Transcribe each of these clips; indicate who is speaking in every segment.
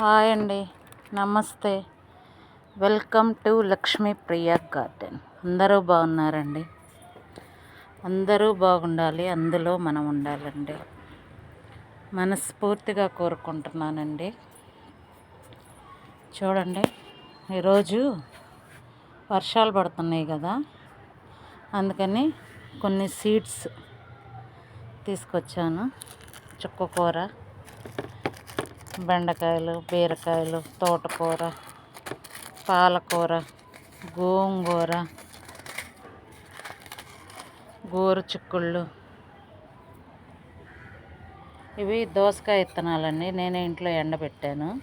Speaker 1: Hi అండి. నమస్తే. Welcome to Lakshmi Priya garden. అందరూ బాగున్నారండి? అందరూ బాగుండాలి. అందులో మనం ఉండాలండి. మనస్ఫూర్తిగా కోరుకుంటున్నానండి. చూడండి ఈరోజు వర్షాలు పడుతున్నాయి కదా. అందుకని కొన్ని సీడ్స్ తీసుకొచ్చాను. చుక్కకూర బెండకాయలు బీరకాయలు తోటకూర పాలకూర గోంగూర గోరు చిక్కుళ్ళు. ఇవి దోసకాయ విత్తనాలండి నేనే ఇంట్లో ఎండబెట్టాను.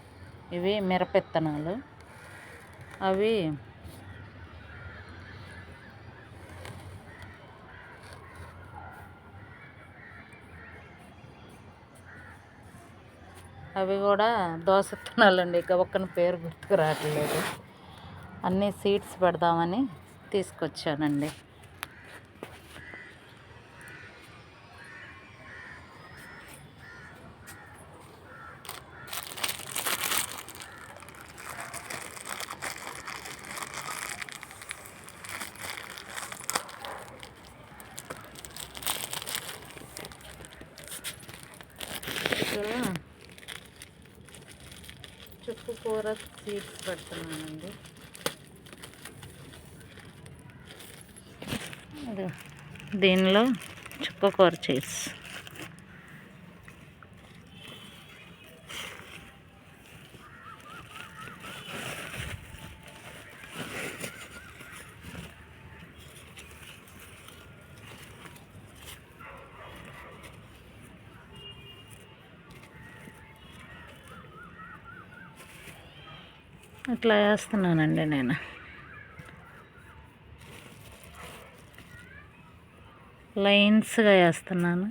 Speaker 1: ఇవి మిరప విత్తనాలు అవి అవి కూడా దోశ తినాలండి. ఇక ఒక్కని పేరు గుర్తుకు రావట్లేదు. అన్నీ సీడ్స్ పెడదామని తీసుకొచ్చానండి. చుక్కు ఆకుకూర సీడ్స్ పెడుతున్నానండి. దీనిలో చుక్కకూర కూర అట్లా వేస్తున్నానండి నేను. లైన్స్గా వేస్తున్నాను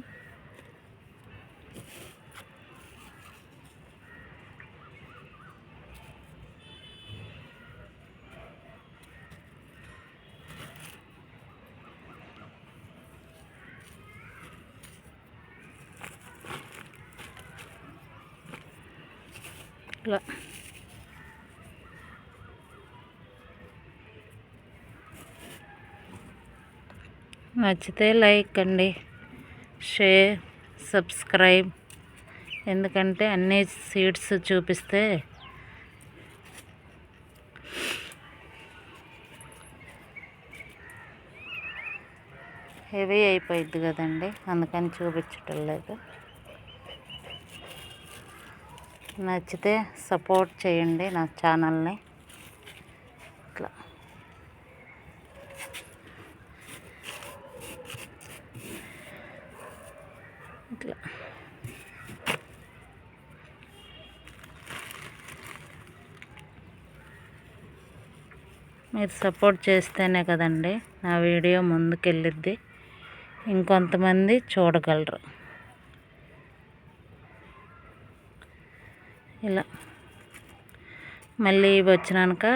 Speaker 1: ఇట్లా నచ్చితే లైక్ అండి షేర్ సబ్స్క్రైబ్. ఎందుకంటే అన్ని సీడ్స్ చూపిస్తే హెవీ అయిపోయింది కదండి అందుకని చూపించటం లేదు. నచ్చితే సపోర్ట్ చేయండి నా ఛానల్ని. ఇట్లా. ఇట్లా మీరు సపోర్ట్ చేస్తేనే కదండి నా వీడియో ముందుకెళ్ళిద్ది. ఇంకొంతమంది చూడగలరు. ఇలా. మళ్ళీ వచ్చినాక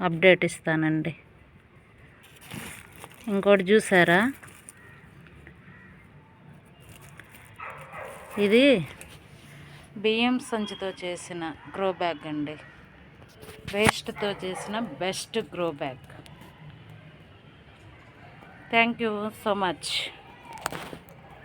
Speaker 1: అప్డేట్ ఇస్తానండి. ఇంకోటి చూసారా? ఇది? బియ్యం సంచితో చేసిన గ్రో బ్యాగ్ అండి. వేస్ట్తో చేసిన best grow bag. Thank you so much.